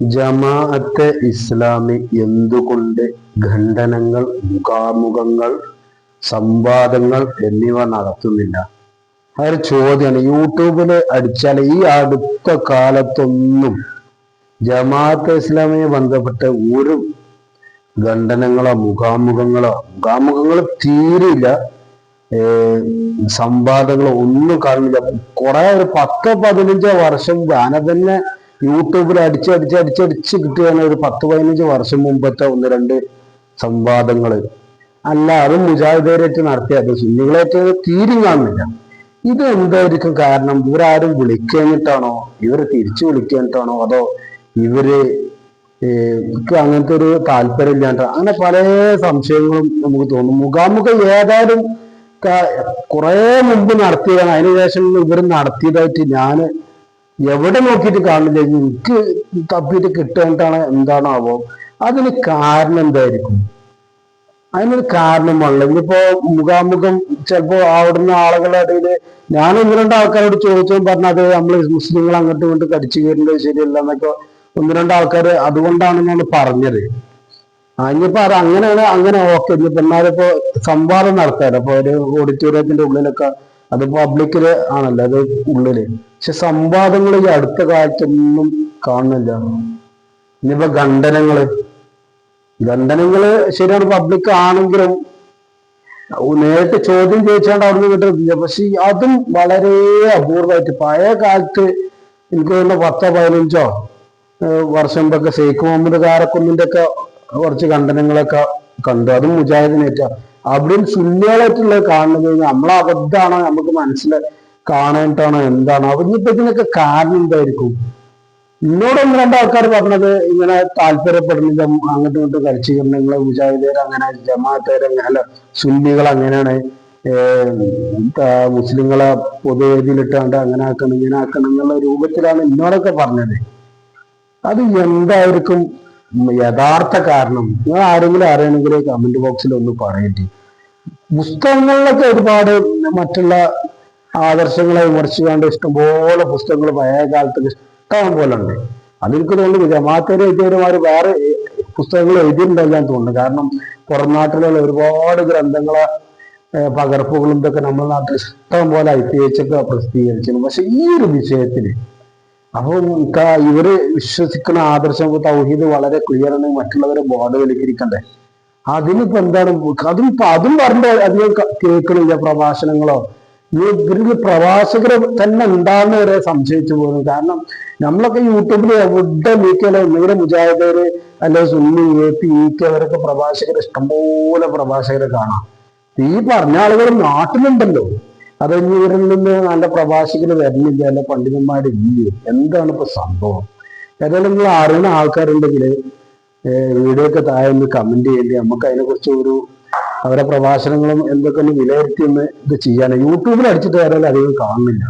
ജമാഅത്തെ ഇസ്ലാമി എന്തുകൊണ്ട് ഖണ്ഡനങ്ങൾ മുഖാമുഖങ്ങൾ സംവാദങ്ങൾ എന്നിവ നടത്തുന്നില്ല? അതൊരു ചോദ്യമാണ്. യൂട്യൂബിൽ അടിച്ചാൽ ഈ അടുത്ത കാലത്തൊന്നും ജമാഅത്തെ ഇസ്ലാമിയെ ബന്ധപ്പെട്ട ഒരു ഖണ്ഡനങ്ങളോ മുഖാമുഖങ്ങളോ മുഖാമുഖങ്ങൾ തീരില്ല. സംവാദങ്ങളോ ഒന്നും കാണുന്നില്ല. കുറെ ഒരു പത്തോ പതിനഞ്ചോ വർഷം ആന തന്നെ യൂട്യൂബിൽ അടിച്ച് അടിച്ച് അടിച്ചടിച്ച് കിട്ടിയാണ് ഒരു പത്ത് പതിനഞ്ച് വർഷം മുമ്പത്തെ ഒന്ന് രണ്ട് സംവാദങ്ങൾ അല്ല അത് മുജാഹിദേരായിട്ട് നടത്തിയത് സുന്നികളായിട്ട് തീരും കാണുന്നില്ല. ഇത് എന്തായിരിക്കും കാരണം? ഇവരാരും വിളിക്കഴിഞ്ഞിട്ടാണോ ഇവർ തിരിച്ചു വിളിക്കാനിട്ടാണോ അതോ ഇവർ അങ്ങനത്തെ ഒരു താല്പര്യം ഇല്ലാണ്ട് അങ്ങനെ പല സംശയങ്ങളും നമുക്ക് തോന്നും. മുഖാമുഖം ഏതായാലും കുറെ മുമ്പ് നടത്തിയതാണ്. അതിനുശേഷം ഇവർ നടത്തിയതായിട്ട് ഞാൻ എവിടെ നോക്കിയിട്ട് കാണില്ല. എനിക്ക് തപ്പിയിട്ട് കിട്ടേണ്ടാണ് എന്താണാവോ. അതിന് കാരണം എന്തായിരിക്കും? അതിനൊരു കാരണമുള്ള ഇനിയിപ്പോ മുഖാമുഖം ചിലപ്പോ അവിടുന്ന് ആളുകളുടെ ഇടയിൽ ഞാൻ ഒന്ന് രണ്ട് ആൾക്കാരോട് ചോദിച്ചോ പറഞ്ഞത് നമ്മൾ മുസ്ലിങ്ങൾ അങ്ങോട്ടും ഇങ്ങോട്ടും കടിച്ചു കയറേണ്ടത് ശരിയല്ല എന്നൊക്കെ ഒന്ന് രണ്ട് ആൾക്കാർ അതുകൊണ്ടാണ് ഞാൻ പറഞ്ഞത്. ഇനിയിപ്പോ അത് അങ്ങനെയാണ് അങ്ങനെ ഓക്കെ. ഇനിയിപ്പോ എന്നാലിപ്പോ സംവാദം നടത്താറ് അപ്പൊ ഒരു ഓഡിറ്റോറിയത്തിന്റെ ഉള്ളിലൊക്കെ അത് പബ്ലിക്കിൽ ആണല്ലോ അത് ഉള്ളിൽ. പക്ഷെ സംവാദങ്ങൾ ഈ അടുത്ത കാലത്തൊന്നും കാണുന്നില്ല. ഇനിയിപ്പോ ഖണ്ഡനങ്ങൾ. ഖണ്ഡനങ്ങൾ ശരിയാണ് പബ്ലിക് ആണെങ്കിലും നേരിട്ട് ചോദ്യം ചോദിച്ചാണ്ട് അവിടുന്ന് കിട്ടില്ല പക്ഷെ അതും വളരെ അപൂർവമായിട്ട് പഴയ കാലത്ത് എനിക്ക് തോന്നുന്ന പത്തോ പതിനഞ്ചോ വർഷം മുമ്പൊക്കെ ഷെയ്ഖ് മുഹമ്മദ് കാരക്കുന്നിന്റെ ഒക്കെ കുറച്ച് ഖണ്ഡനങ്ങളൊക്കെ കണ്ടു. അതും മുജാഹിദിനേറ്റാണ് അവിടെയും സുന്നികളായിട്ടുള്ളത് കാണുന്നത് നമ്മളെ അബദ്ധമാണോ നമുക്ക് മനസ്സിൽ കാണേണ്ടാണോ എന്താണോ. അവരിപ്പോ ഇതിനൊക്കെ കാരണം എന്തായിരിക്കും? എന്നോട് ഒന്ന് രണ്ട് ആൾക്കാർ പറഞ്ഞത് ഇങ്ങനെ താല്പര്യപ്പെടുന്നത് അങ്ങോട്ടും ഇങ്ങോട്ടും കളിച്ചിട്ടുണ്ടെങ്കിൽ മുജാഹിദേർ അങ്ങനെ ജമാഅത്തേർ അല്ല സുന്നികൾ അങ്ങനെയാണ്. മുസ്ലിങ്ങളെ പൊതുവേദിയിലിട്ടാണ്ട് അങ്ങനെ ആക്കണം ഇങ്ങനെ ആക്കണം എന്നുള്ള രൂപത്തിലാണ് എന്നോടൊക്കെ പറഞ്ഞത്. അത് എന്തായിരിക്കും? യഥാർത്ഥ കാരണം നിങ്ങൾ ആരെങ്കിലും അറിയണമെങ്കിൽ കമന്റ് ബോക്സിൽ ഒന്ന് പറയട്ടെ. പുസ്തകങ്ങളിലൊക്കെ ഒരുപാട് മറ്റുള്ള ആദർശങ്ങളെ വിമർശിക്കാണ്ട് ഇഷ്ടംപോലെ പുസ്തകങ്ങൾ പഴയ കാലത്ത് ഇഷ്ടം പോലെ ഉണ്ട്. അതെനിക്ക് തോന്നുന്നു ജമാഅത്തേരെ എഴുതിയവരുമാർ വേറെ പുസ്തകങ്ങൾ എഴുതിയിട്ടുണ്ടെല്ലാം തോന്നുന്നു. കാരണം പുറം നാട്ടിലുള്ള ഒരുപാട് ഗ്രന്ഥങ്ങളെ പകർപ്പുകളും ഇതൊക്കെ നമ്മുടെ നാട്ടിൽ ഇഷ്ടം പോലെ ഐ പി എച്ച് ഒക്കെ പ്രസിദ്ധീകരിച്ചിരുന്നു. പക്ഷെ ഈ ഒരു വിഷയത്തിൽ അപ്പോൾ ഇവർ വിശ്വസിക്കുന്ന ആദർശം തൗഹീദ് വളരെ ക്ലിയർ ആണ്. മറ്റുള്ളവരെ ബോധവൽക്കരിക്കണ്ടേ? അതിനിപ്പോ എന്താണ്? അതും അതും പറഞ്ഞ അധികം കേൾക്കണില്ല പ്രഭാഷണങ്ങളോ. ഇവരിൽ പ്രവാസകർ തന്നെ ഉണ്ടാകുന്ന വരെ സംശയിച്ചു പോകുന്നു. കാരണം നമ്മളൊക്കെ യൂട്യൂബിൽ എവിടെ നീക്കിയാലോ ഇവരെ മുജാഹിദര് അല്ലെ Sunni A P E K അവരൊക്കെ പ്രഭാഷകർ ഇഷ്ടംപോലെ പ്രഭാഷകരെ കാണാം. ഈ പറഞ്ഞ ആളുകൾ നാട്ടിലുണ്ടല്ലോ. അത് ഇവരിൽ നിന്ന് നല്ല പ്രഭാഷകർ വരുന്നില്ല അല്ല പണ്ഡിതന്മാരില്ലേ എന്താണ് ഇപ്പൊ സംഭവം? ഏതായാലും നിങ്ങൾ അറിയുന്ന ആൾക്കാരുണ്ടെങ്കിൽ വീഡിയോ ഒക്കെ താഴെ ഒന്ന് കമന്റ് ചെയ്യേണ്ടി നമുക്ക് അതിനെക്കുറിച്ച് ഒരു അവരുടെ പ്രഭാഷണങ്ങളും എന്തൊക്കെ ഒന്ന് വിലയിരുത്തി ഒന്ന് ഇത് ചെയ്യാൻ. യൂട്യൂബിൽ അടിച്ചിട്ട് വരാൻ അധികം കാണുന്നില്ല.